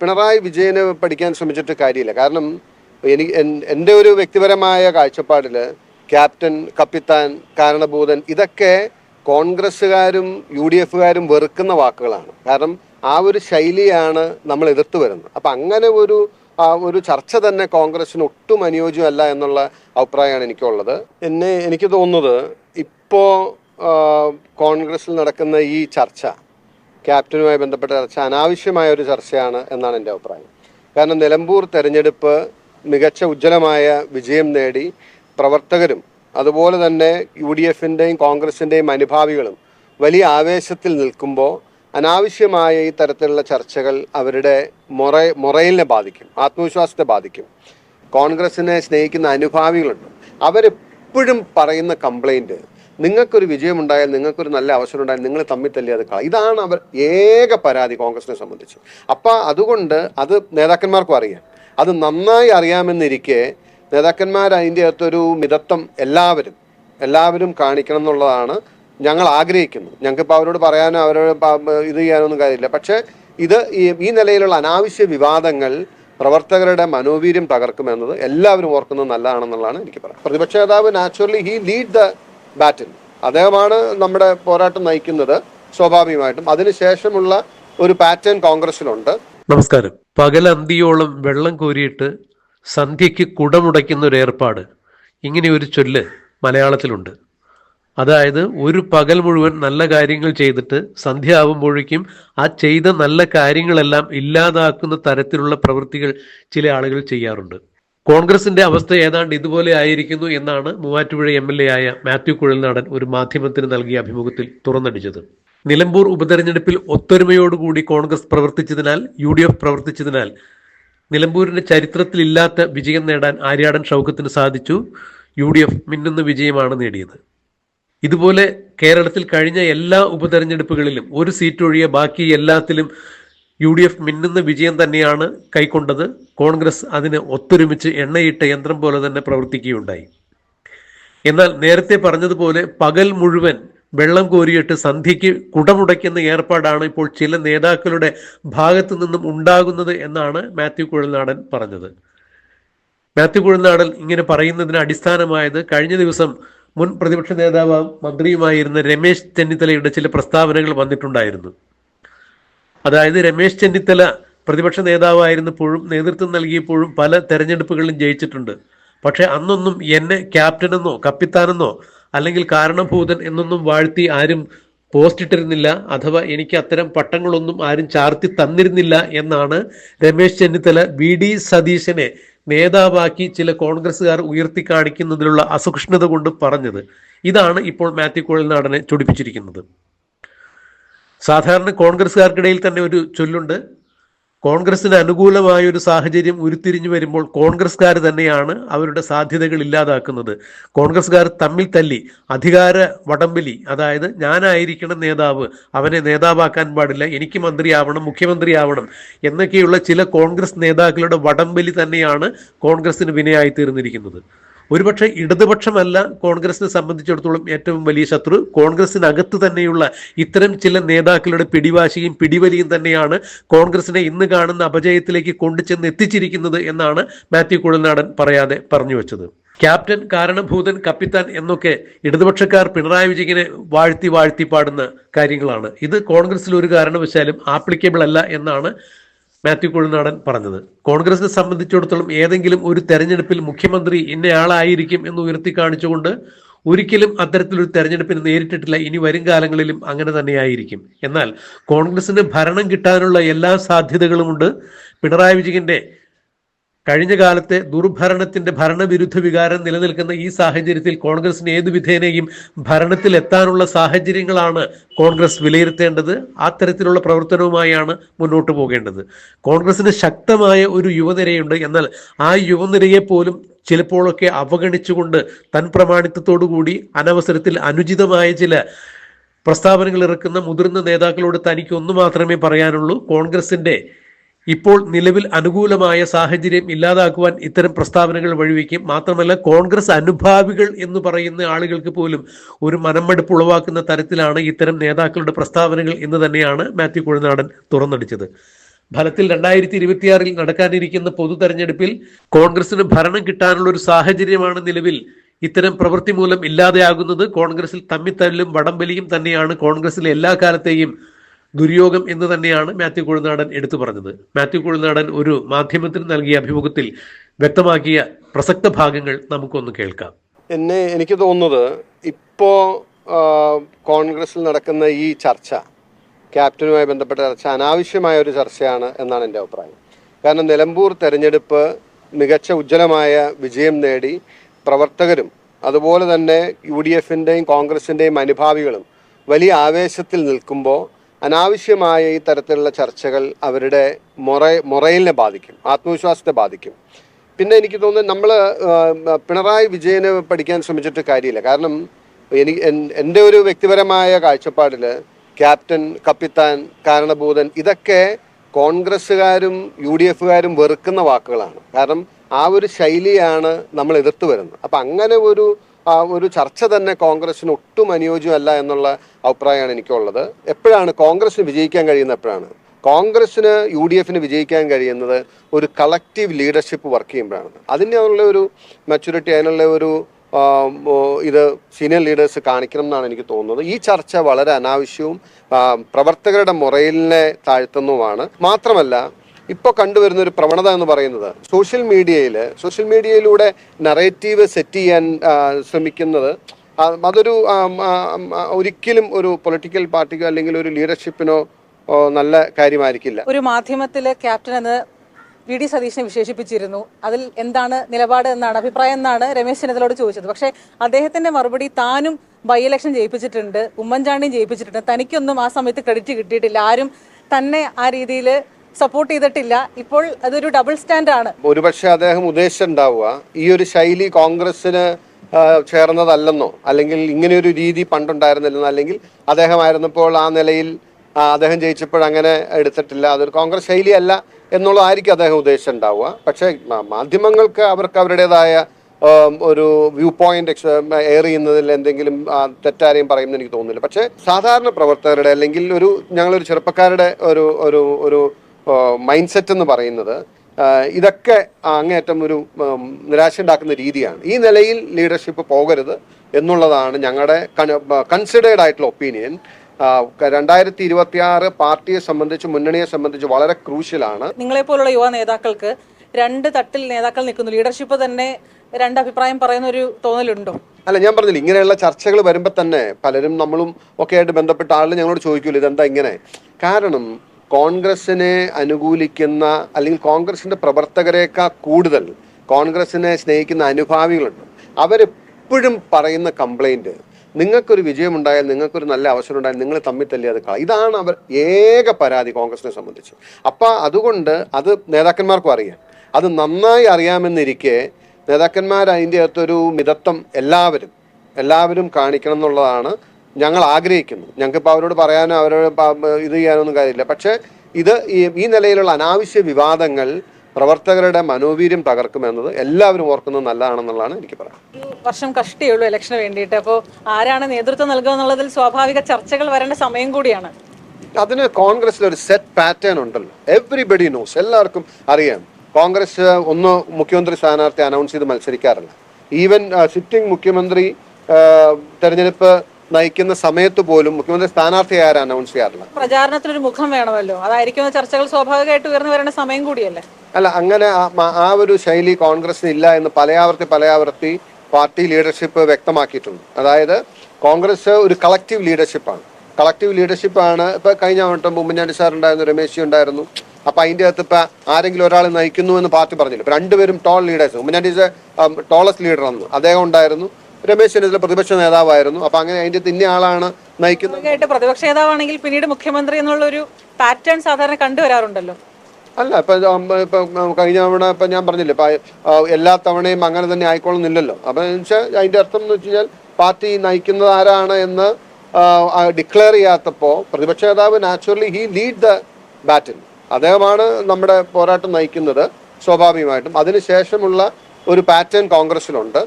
പിണറായി വിജയനെ പഠിക്കാൻ ശ്രമിച്ചിട്ട് കാര്യമില്ല. കാരണം എനിക്ക് എന്റെ ഒരു വ്യക്തിപരമായ കാഴ്ചപ്പാടിൽ ക്യാപ്റ്റൻ കപ്പിത്താൻ കാരണഭൂതൻ ഇതൊക്കെ കോൺഗ്രസ്സുകാരും യു ഡി എഫുകാരും വെറുക്കുന്ന വാക്കുകളാണ്. കാരണം ആ ഒരു ശൈലിയാണ് നമ്മൾ എതിർത്ത് വരുന്നത്. അപ്പം അങ്ങനെ ഒരു ഒരു ചർച്ച തന്നെ കോൺഗ്രസിന് ഒട്ടും അനുയോജ്യമല്ല എന്നുള്ള അഭിപ്രായമാണ് എനിക്കുള്ളത്. എന്നെ എനിക്ക് തോന്നുന്നത് ഇപ്പോൾ കോൺഗ്രസ്സിൽ നടക്കുന്ന ഈ ചർച്ച ക്യാപ്റ്റനുമായി ബന്ധപ്പെട്ട ചർച്ച അനാവശ്യമായ ഒരു ചർച്ചയാണ് എന്നാണ് എന്റെ അഭിപ്രായം. കാരണം നിലമ്പൂർ തെരഞ്ഞെടുപ്പ് മികച്ച ഉജ്ജ്വലമായ വിജയം നേടി പ്രവർത്തകരും അതുപോലെ തന്നെ യു ഡി എഫിന്റെയും കോൺഗ്രസിന്റെയും അനുഭാവികളും വലിയ ആവേശത്തിൽ നിൽക്കുമ്പോൾ അനാവശ്യമായ ഈ തരത്തിലുള്ള ചർച്ചകൾ അവരുടെ മൊറ മൊറയിലിനെ ബാധിക്കും ആത്മവിശ്വാസത്തെ ബാധിക്കും. കോൺഗ്രസിനെ സ്നേഹിക്കുന്ന അനുഭാവികളുണ്ട്. അവരെപ്പോഴും പറയുന്ന കംപ്ലൈന്റ് നിങ്ങൾക്കൊരു വിജയമുണ്ടായാൽ നിങ്ങൾക്കൊരു നല്ല അവസരം ഉണ്ടായാൽ നിങ്ങൾ തമ്മിൽ തല്ലി അത് കള. ഇതാണ് അവർ ഏക പരാതി കോൺഗ്രസിനെ സംബന്ധിച്ച്. അപ്പോൾ അതുകൊണ്ട് അത് നേതാക്കന്മാർക്കും അറിയാം. അത് നന്നായി അറിയാമെന്നിരിക്കെ നേതാക്കന്മാർ അതിന്റെ അകത്തൊരു മിതത്വം എല്ലാവരും എല്ലാവരും കാണിക്കണം എന്നുള്ളതാണ് ഞങ്ങൾ ആഗ്രഹിക്കുന്നത്. ഞങ്ങൾക്കിപ്പോൾ അവരോട് പറയാനോ അവരോട് ഇത് ചെയ്യാനൊന്നും കാര്യമില്ല. പക്ഷേ ഇത് ഈ നിലയിലുള്ള അനാവശ്യ വിവാദങ്ങൾ പ്രവർത്തകരുടെ മനോവീര്യം തകർക്കുമെന്നത് എല്ലാവരും ഓർക്കുന്നത് നല്ലതാണെന്നുള്ളതാണ് എനിക്ക് പറയാം പ്രതിപക്ഷ നേതാവ് naturally he lead the battle. അദ്ദേഹമാണ് നമ്മുടെ പോരാട്ടം നയിക്കുന്നത് സ്വാഭാവികമായിട്ടും. അതിനുശേഷമുള്ള ഒരു പാറ്റേൺ കോൺഗ്രസിലുണ്ട് നമസ്കാരം. പകലന്തിയോളം വെള്ളം കോരിയിട്ട് സന്ധ്യയ്ക്ക് കുടമുടയ്ക്കുന്ന ഒരു ഏർപ്പാട്. ഇങ്ങനെ ഒരു ചൊല്ല് മലയാളത്തിലുണ്ട്. അതായത് ഒരു പകൽ മുഴുവൻ നല്ല കാര്യങ്ങൾ ചെയ്തിട്ട് സന്ധ്യ ആവുമ്പോഴേക്കും ആ ചെയ്ത നല്ല കാര്യങ്ങളെല്ലാം ഇല്ലാതാക്കുന്ന തരത്തിലുള്ള പ്രവൃത്തികൾ ചില ആളുകൾ ചെയ്യാറുണ്ട്. കോൺഗ്രസിന്റെ അവസ്ഥ ഏതാണ്ട് ഇതുപോലെ ആയിരിക്കുന്നു എന്നാണ് മൂവാറ്റുപുഴ എം എൽ എ ആയ മാത്യു കുഴൽനാടൻ ഒരു മാധ്യമത്തിന് നൽകിയ അഭിമുഖത്തിൽ തുറന്നടിച്ചത്. നിലമ്പൂർ ഉപതെരഞ്ഞെടുപ്പിൽ ഒത്തൊരുമയോടുകൂടി കോൺഗ്രസ് പ്രവർത്തിച്ചതിനാൽ യു ഡി എഫ് പ്രവർത്തിച്ചതിനാൽ നിലമ്പൂരിന്റെ ചരിത്രത്തിലില്ലാത്ത വിജയം നേടാൻ ആര്യാടൻ ഷൗക്കത്തിന് സാധിച്ചു. യു ഡി എഫ് മിന്നുന്ന വിജയമാണ് നേടിയത്. ഇതുപോലെ കേരളത്തിൽ കഴിഞ്ഞ എല്ലാ ഉപതെരഞ്ഞെടുപ്പുകളിലും ഒരു സീറ്റ് ഒഴികെ ബാക്കി എല്ലാത്തിലും യു ഡി എഫ് മിന്നുന്ന വിജയം തന്നെയാണ് കൈക്കൊണ്ടത്. കോൺഗ്രസ് അതിന് ഒത്തൊരുമിച്ച് എണ്ണയിട്ട യന്ത്രം പോലെ തന്നെ പ്രവർത്തിക്കുകയുണ്ടായി. എന്നാൽ നേരത്തെ പറഞ്ഞതുപോലെ പകൽ മുഴുവൻ വെള്ളം കോരിയിട്ട് സന്ധ്യയ്ക്ക് കുടമുടയ്ക്കുന്ന ഏർപ്പാടാണ് ഇപ്പോൾ ചില നേതാക്കളുടെ ഭാഗത്തു നിന്നും ഉണ്ടാകുന്നത് എന്നാണ് മാത്യു കുഴൽനാടൻ പറഞ്ഞത്. മാത്യു കുഴൽനാടൻ ഇങ്ങനെ പറയുന്നതിന് അടിസ്ഥാനമായത് കഴിഞ്ഞ ദിവസം മുൻ പ്രതിപക്ഷ നേതാവും മന്ത്രിയുമായിരുന്ന രമേശ് ചെന്നിത്തലയുടെ ചില പ്രസ്താവനകൾ വന്നിട്ടുണ്ടായിരുന്നു. അതായത് രമേശ് ചെന്നിത്തല പ്രതിപക്ഷ നേതാവായിരുന്നപ്പോഴും നേതൃത്വം നൽകിയപ്പോഴും പല തെരഞ്ഞെടുപ്പുകളിലും ജയിച്ചിട്ടുണ്ട്. പക്ഷെ അന്നൊന്നും എന്നെ ക്യാപ്റ്റനെന്നോ കപ്പിത്താനെന്നോ അല്ലെങ്കിൽ കാരണഭൂതൻ എന്നൊന്നും വാഴ്ത്തി ആരും പോസ്റ്റ് ഇട്ടിരുന്നില്ല അഥവാ എനിക്ക് അത്തരം പട്ടങ്ങളൊന്നും ആരും ചാർത്തി തന്നിരുന്നില്ല എന്നാണ് രമേശ് ചെന്നിത്തല വി. ഡി. സതീശനെ നേതാവാക്കി ചില കോൺഗ്രസ്സുകാർ ഉയർത്തി കാണിക്കുന്നതിലുള്ള അസഹിഷ്ണുത കൊണ്ട് പറഞ്ഞത്. ഇതാണ് ഇപ്പോൾ മാത്യു കുഴൽനാടനെ ചൊടിപ്പിച്ചിരിക്കുന്നത്. സാധാരണ കോൺഗ്രസ്സുകാർക്കിടയിൽ തന്നെ ഒരു ചൊല്ലുണ്ട്. കോൺഗ്രസിന് അനുകൂലമായ ഒരു സാഹചര്യം ഉരുത്തിരിഞ്ഞു വരുമ്പോൾ കോൺഗ്രസ്സുകാർ തന്നെയാണ് അവരുടെ സാധ്യതകൾ ഇല്ലാതാക്കുന്നത്. കോൺഗ്രസ്സുകാർ തമ്മിൽ തല്ലി അധികാര വടംവലി അതായത് ഞാനായിരിക്കണം നേതാവ് അവനെ നേതാവാക്കാൻ പാടില്ല എനിക്ക് മന്ത്രിയാവണം മുഖ്യമന്ത്രിയാവണം എന്നൊക്കെയുള്ള ചില കോൺഗ്രസ് നേതാക്കളുടെ വടംവലി തന്നെയാണ് കോൺഗ്രസിന് വിനയായി തീർന്നിരിക്കുന്നത്. ഒരുപക്ഷെ ഇടതുപക്ഷമല്ല കോൺഗ്രസിനെ സംബന്ധിച്ചിടത്തോളം ഏറ്റവും വലിയ ശത്രു. കോൺഗ്രസിനകത്ത് തന്നെയുള്ള ഇത്തരം ചില നേതാക്കളുടെ പിടിവാശിയും പിടിവലിയും തന്നെയാണ് കോൺഗ്രസിനെ ഇന്ന് കാണുന്ന അപജയത്തിലേക്ക് കൊണ്ടുചെന്ന് എത്തിച്ചിരിക്കുന്നത് എന്നാണ് മാത്യു കുഴൽനാടൻ പറയാതെ പറഞ്ഞു വെച്ചത്. ക്യാപ്റ്റൻ കാരണഭൂതൻ കപ്പിത്താൻ എന്നൊക്കെ ഇടതുപക്ഷക്കാർ പിണറായി വിജയനെ വാഴ്ത്തി വാഴ്ത്തി പാടുന്ന കാര്യങ്ങളാണ്. ഇത് കോൺഗ്രസിൽ ഒരു കാരണവശാലും ആപ്ലിക്കബിൾ അല്ല എന്നാണ് മാത്യു കുഴനാടൻ പറഞ്ഞത്. കോൺഗ്രസിനെ സംബന്ധിച്ചിടത്തോളം ഏതെങ്കിലും ഒരു തെരഞ്ഞെടുപ്പിൽ മുഖ്യമന്ത്രി ഇന്നയാളായിരിക്കും എന്ന് ഉയർത്തി കാണിച്ചുകൊണ്ട് ഒരിക്കലും അത്തരത്തിലൊരു തെരഞ്ഞെടുപ്പിന് നേരിട്ടിട്ടില്ല. ഇനി വരും കാലങ്ങളിലും അങ്ങനെ തന്നെയായിരിക്കും. എന്നാൽ കോൺഗ്രസിന് ഭരണം കിട്ടാനുള്ള എല്ലാ സാധ്യതകളുമുണ്ട്. പിണറായി വിജയന്റെ കഴിഞ്ഞ കാലത്തെ ദുർഭരണത്തിന്റെ ഭരണവിരുദ്ധ വികാരം നിലനിൽക്കുന്ന ഈ സാഹചര്യത്തിൽ കോൺഗ്രസിന് ഏതു വിധേനയും ഭരണത്തിൽ എത്താനുള്ള സാഹചര്യങ്ങളാണ് കോൺഗ്രസ് വിലയിരുത്തേണ്ടത്. ആ തരത്തിലുള്ള പ്രവർത്തനവുമായാണ് മുന്നോട്ട് പോകേണ്ടത്. കോൺഗ്രസിന് ശക്തമായ ഒരു യുവനിരയുണ്ട്. എന്നാൽ ആ യുവനിരയെ പോലും ചിലപ്പോഴൊക്കെ അവഗണിച്ചുകൊണ്ട് തൻ പ്രമാണിത്വത്തോടുകൂടി അനവസരത്തിൽ അനുചിതമായ ചില പ്രസ്താവനകൾ ഇറക്കുന്ന മുതിർന്ന നേതാക്കളോട് തനിക്ക് ഒന്ന് മാത്രമേ പറയാനുള്ളൂ. കോൺഗ്രസിന്റെ ഇപ്പോൾ നിലവിൽ അനുകൂലമായ സാഹചര്യം ഇല്ലാതാക്കുവാൻ ഇത്തരം പ്രസ്താവനകൾ വഴിവെക്കും. മാത്രമല്ല കോൺഗ്രസ് അനുഭാവികൾ എന്ന് പറയുന്ന ആളുകൾക്ക് പോലും ഒരു മനംമടുപ്പ് ഉളവാക്കുന്ന തരത്തിലാണ് ഇത്തരം നേതാക്കളുടെ പ്രസ്താവനകൾ എന്ന് തന്നെയാണ് മാത്യു കുഴനാടൻ തുറന്നടിച്ചത്. ഫലത്തിൽ രണ്ടായിരത്തി ഇരുപത്തിയാറിൽ നടക്കാനിരിക്കുന്ന പൊതു തെരഞ്ഞെടുപ്പിൽ കോൺഗ്രസിന് ഭരണം കിട്ടാനുള്ള ഒരു സാഹചര്യമാണ് നിലവിൽ ഇത്തരം പ്രവൃത്തി മൂലം ഇല്ലാതെയാകുന്നത്. കോൺഗ്രസിൽ തമ്മിത്തല്ലും വടംവലിയും തന്നെയാണ്. കോൺഗ്രസിലെ എല്ലാ കാലത്തെയും ദുര്യോഗം എന്ന് തന്നെയാണ് മാത്യു കുഴുനാടൻ എടുത്തു പറഞ്ഞത്. മാത്യു കുഴുനാടൻ ഒരു മാധ്യമത്തിന് നൽകിയ അഭിമുഖത്തിൽ വ്യക്തമാക്കിയ പ്രസക്ത ഭാഗങ്ങൾ നമുക്കൊന്ന് കേൾക്കാം. എന്നെ എനിക്ക് തോന്നുന്നത് ഇപ്പോ കോൺഗ്രസിൽ നടക്കുന്ന ഈ ചർച്ച ക്യാപ്റ്റനുമായി ബന്ധപ്പെട്ട ചർച്ച അനാവശ്യമായ ഒരു ചർച്ചയാണ് എന്നാണ് എന്റെ അഭിപ്രായം. കാരണം നിലമ്പൂർ തെരഞ്ഞെടുപ്പ് മികച്ച ഉജ്ജ്വലമായ വിജയം നേടി പ്രവർത്തകരും അതുപോലെ തന്നെ യു ഡി എഫിന്റെയും കോൺഗ്രസിന്റെയും അനുഭാവികളും വലിയ ആവേശത്തിൽ നിൽക്കുമ്പോൾ അനാവശ്യമായ ഈ തരത്തിലുള്ള ചർച്ചകൾ അവരുടെ മൊറ മൊറയിലിനെ ബാധിക്കും ആത്മവിശ്വാസത്തെ ബാധിക്കും. പിന്നെ എനിക്ക് തോന്നുന്നത് നമ്മൾ പിണറായി വിജയനെ പഠിക്കാൻ ശ്രമിച്ചിട്ട് കാര്യമില്ല. കാരണം എനിക്ക് എന്റെ ഒരു വ്യക്തിപരമായ കാഴ്ചപ്പാടിൽ ക്യാപ്റ്റൻ കപ്പിത്താൻ കാരണഭൂതൻ ഇതൊക്കെ കോൺഗ്രസ്സുകാരും യു ഡി എഫുകാരും വെറുക്കുന്ന വാക്കുകളാണ്. കാരണം ആ ഒരു ശൈലിയാണ് നമ്മൾ എതിർത്ത് വരുന്നത്. അപ്പം അങ്ങനെ ഒരു ആ ഒരു ചർച്ച തന്നെ കോൺഗ്രസിന് ഒട്ടും അനുയോജ്യമല്ല എന്നുള്ള അഭിപ്രായമാണ് എനിക്കുള്ളത്. എപ്പോഴാണ് കോൺഗ്രസിന് വിജയിക്കാൻ കഴിയുന്നത് എപ്പോഴാണ്? കോൺഗ്രസിന് യു ഡി എഫിന് വിജയിക്കാൻ കഴിയുന്നത് ഒരു കളക്റ്റീവ് ലീഡർഷിപ്പ് വർക്ക് ചെയ്യുമ്പോഴാണ്. അതിന്റെ അതിനുള്ള ഒരു മെച്ചൂരിറ്റി അതിനുള്ള ഒരു ഇത് സീനിയർ ലീഡേഴ്സ് കാണിക്കണം എന്നാണ് എനിക്ക് തോന്നുന്നത്. ഈ ചർച്ച വളരെ അനാവശ്യവും പ്രവർത്തകരുടെ മുറയിലെ താഴ്ത്തുന്നതുമാണ് മാത്രമല്ല ഇപ്പോൾ കണ്ടുവരുന്ന ഒരു പ്രവണത എന്ന് പറയുന്നത് സോഷ്യൽ മീഡിയയിൽ സോഷ്യൽ മീഡിയയിലൂടെ നറേറ്റീവ് സെറ്റ് ചെയ്യാൻ ശ്രമിക്കുന്നത് അതൊരു ഒരിക്കലും ഒരു പൊളിറ്റിക്കൽ പാർട്ടിക്കോ അല്ലെങ്കിൽ ഒരു ലീഡർഷിപ്പിനോ നല്ല കാര്യമായിരിക്കില്ല. ഒരു മാധ്യമത്തിലെ ക്യാപ്റ്റൻ എന്ന് വി ഡി സതീശനെ വിശേഷിപ്പിച്ചിരുന്നു. അതിൽ എന്താണ് നിലപാട് എന്നാണ് അഭിപ്രായം എന്നാണ് രമേശ് ചെന്നിത്തലോട് ചോദിച്ചത്. പക്ഷേ അദ്ദേഹത്തിന്റെ മറുപടി താനും ബൈ ഇലക്ഷൻ ജയിപ്പിച്ചിട്ടുണ്ട് ഉമ്മൻചാണ്ടിയും ജയിപ്പിച്ചിട്ടുണ്ട്. തനിക്കൊന്നും ആ സമയത്ത് ക്രെഡിറ്റ് കിട്ടിയിട്ടില്ല. ആരും തന്നെ ആ രീതിയിൽ സപ്പോർട്ട് ചെയ്തിട്ടില്ല. ഇപ്പോൾ അതൊരു ഡബിൾ സ്റ്റാൻഡാണ് ഒരുപക്ഷെ അദ്ദേഹം ഉദ്ദേശിച്ചിട്ടുണ്ടാവുക ഈ ഒരു ശൈലി കോൺഗ്രസിന് ചേർന്നതല്ലെന്നോ അല്ലെങ്കിൽ ഇങ്ങനെ ഒരു രീതി പണ്ടുണ്ടായിരുന്നില്ലെന്നോ അല്ലെങ്കിൽ അദ്ദേഹമായിരുന്നപ്പോൾ ആ നിലയിൽ അദ്ദേഹം ജയിച്ചപ്പോൾ അങ്ങനെ എടുത്തിട്ടില്ല. അതൊരു കോൺഗ്രസ് ശൈലിയല്ല എന്നുള്ളതായിരിക്കും അദ്ദേഹം ഉദ്ദേശിച്ചിട്ടുണ്ടാവുക. പക്ഷേ മാധ്യമങ്ങൾക്ക് അവർക്ക് അവരുടേതായ ഒരു വ്യൂ പോയിന്റ് എയർ ചെയ്യുന്നതിൽ എന്തെങ്കിലും തെറ്റാരെയും പറയുമെന്ന് എനിക്ക് തോന്നുന്നില്ല. പക്ഷേ സാധാരണ പ്രവർത്തകരുടെ അല്ലെങ്കിൽ ഒരു ഞങ്ങളൊരു ചെറുപ്പക്കാരുടെ ഒരു ഒരു ഒരു മൈൻഡ് സെറ്റ് എന്ന് പറയുന്നത് ഇതൊക്കെ അങ്ങേയറ്റം ഒരു നിരാശ ഉണ്ടാക്കുന്ന രീതിയാണ്. ഈ നിലയിൽ ലീഡർഷിപ്പ് പോകരുത് എന്നുള്ളതാണ് ഞങ്ങളുടെ കൺസിഡേർഡ് ആയിട്ടുള്ള ഒപ്പീനിയൻ രണ്ടായിരത്തി ഇരുപത്തി ആറ് പാർട്ടിയെ സംബന്ധിച്ച് മുന്നണിയെ സംബന്ധിച്ച് വളരെ ക്രൂഷ്യലാണ് നിങ്ങളെ പോലുള്ള യുവ നേതാക്കൾക്ക് രണ്ട് തട്ടിൽ നേതാക്കൾ നിൽക്കുന്നു. ലീഡർഷിപ്പ് തന്നെ രണ്ട് അഭിപ്രായം പറയുന്ന ഒരു തോന്നലുണ്ടോ? അല്ല ഞാൻ പറഞ്ഞില്ല ഇങ്ങനെയുള്ള ചർച്ചകൾ വരുമ്പോൾ തന്നെ പലരും നമ്മളും ഒക്കെ ആയിട്ട് ബന്ധപ്പെട്ട ആളുകൾ ഞങ്ങളോട് ചോദിക്കൂല ഇതെന്താ ഇങ്ങനെ? കാരണം കോൺഗ്രസിനെ അനുകൂലിക്കുന്ന അല്ലെങ്കിൽ കോൺഗ്രസിന്റെ പ്രവർത്തകരെക്കാൾ കൂടുതൽ കോൺഗ്രസിനെ സ്നേഹിക്കുന്ന അനുഭാവികളുണ്ട്. അവരെപ്പോഴും പറയുന്ന കംപ്ലൈന്റ് നിങ്ങൾക്കൊരു വിജയമുണ്ടായാൽ നിങ്ങൾക്കൊരു നല്ല അവസരം ഉണ്ടായാൽ നിങ്ങൾ തമ്മിൽ തല്ലി അത് കള. ഇതാണ് അവർ ഏക പരാതി കോൺഗ്രസിനെ സംബന്ധിച്ച്. അപ്പം അതുകൊണ്ട് അത് നേതാക്കന്മാർക്കും അറിയാം. അത് നന്നായി അറിയാമെന്നിരിക്കെ നേതാക്കന്മാർ അതിന്റെ അകത്തൊരു മിതത്വം എല്ലാവരും എല്ലാവരും കാണിക്കണം എന്നുള്ളതാണ് ഞങ്ങൾ ആഗ്രഹിക്കുന്നു. ഞങ്ങൾക്കിപ്പോൾ അവരോട് പറയാനോ അവരോട് ഇത് ചെയ്യാനൊന്നും കാര്യമില്ല. പക്ഷേ ഇത് ഈ നിലയിലുള്ള അനാവശ്യ വിവാദങ്ങൾ പ്രവർത്തകരുടെ മനോവീര്യം തകർക്കുമെന്നത് എല്ലാവരും ഓർക്കുന്നത് നല്ലതാണെന്നുള്ളതാണ് എനിക്ക് പറയാം വർഷം കഷ്ടിയുള്ളൂ ഇലക്ഷന് വേണ്ടിയിട്ട്. അപ്പോൾ ആരാണ് നേതൃത്വം നൽകുക എന്നുള്ളതിൽ സ്വാഭാവിക ചർച്ചകൾ വരേണ്ട സമയം കൂടിയാണ്. അതിന് കോൺഗ്രസിൽ ഒരു സെറ്റ് പാറ്റേൺ ഉണ്ടല്ലോ. എവറിബഡി നോസ് എല്ലാവർക്കും അറിയാം. കോൺഗ്രസ് ഒന്ന് മുഖ്യമന്ത്രി സ്ഥാനാർത്ഥി അനൗൺസ് ചെയ്ത് മത്സരിക്കാറില്ല. ഈവൻ സിറ്റിംഗ് മുഖ്യമന്ത്രി തെരഞ്ഞെടുപ്പ് നയിക്കുന്ന സമയത്ത് പോലും മുഖ്യമന്ത്രി സ്ഥാനാർത്ഥി ആരും അനൗൺസ് ചെയ്യാറില്ല. പ്രചാരണത്തിനൊരു മുഖം വേണമല്ലോ. അതായിരിക്കും ചർച്ചകൾ സ്വാഭാവികമായിട്ട് ഉയർന്നു വരേണ്ട സമയം കൂടിയല്ലേ? അല്ല അങ്ങനെ ആ- ഒരു ശൈലി കോൺഗ്രസിന് ഇല്ല എന്ന് പലയാവർത്തി പലയാവർത്തി പാർട്ടി ലീഡർഷിപ്പ് വ്യക്തമാക്കിയിട്ടുണ്ട്. അതായത് കോൺഗ്രസ് ഒരു കളക്റ്റീവ് ലീഡർഷിപ്പാണ് കളക്റ്റീവ് ലീഡർഷിപ്പാണ് ഇപ്പൊ കഴിഞ്ഞ വട്ടം ഉമ്മൻചാണ്ടി സാർ ഉണ്ടായിരുന്നു രമേശ് ഉണ്ടായിരുന്നു അപ്പൊ അതിന്റെ അകത്ത് ഇപ്പൊ ആരെങ്കിലും ഒരാൾ നയിക്കുന്നു എന്ന് പാർട്ടി പറഞ്ഞില്ല. രണ്ടുപേരും tall leaders Oommen Chandy tallest leader ആണെന്ന് അദ്ദേഹം ഉണ്ടായിരുന്നു. രമേശ് ചെന്നിത്തല പ്രതിപക്ഷ നേതാവായിരുന്നു. അപ്പൊ അങ്ങനെ അതിന്റെ തിന്നെ ഇന്ന ആളാണ് നയിക്കുന്നത്? പ്രതിപക്ഷ നേതാവാണെങ്കിൽ പിന്നീട് മുഖ്യമന്ത്രി എന്നുള്ള ഒരു പാറ്റേൺ സാധാരണ കണ്ടുവരാറുണ്ടല്ലോ അല്ല ഇപ്പൊ ഇപ്പൊ കഴിഞ്ഞ തവണ ഇപ്പൊ ഞാൻ പറഞ്ഞില്ലേ ഇപ്പൊ എല്ലാ തവണയും അങ്ങനെ തന്നെ ആയിക്കോളുന്നില്ലല്ലോ അപ്പൊ അതിന്റെ അർത്ഥം എന്ന് വെച്ച് കഴിഞ്ഞാൽ പാർട്ടി നയിക്കുന്നത് ആരാണ് എന്ന് ഡിക്ലെയർ ചെയ്യാത്തപ്പോ പ്രതിപക്ഷ നേതാവ് naturally he lead the battle അദ്ദേഹമാണ് നമ്മുടെ പോരാട്ടം നയിക്കുന്നത് സ്വാഭാവികമായിട്ടും. അതിനുശേഷമുള്ള ഒരു പാറ്റേൺ കോൺഗ്രസിലുണ്ട്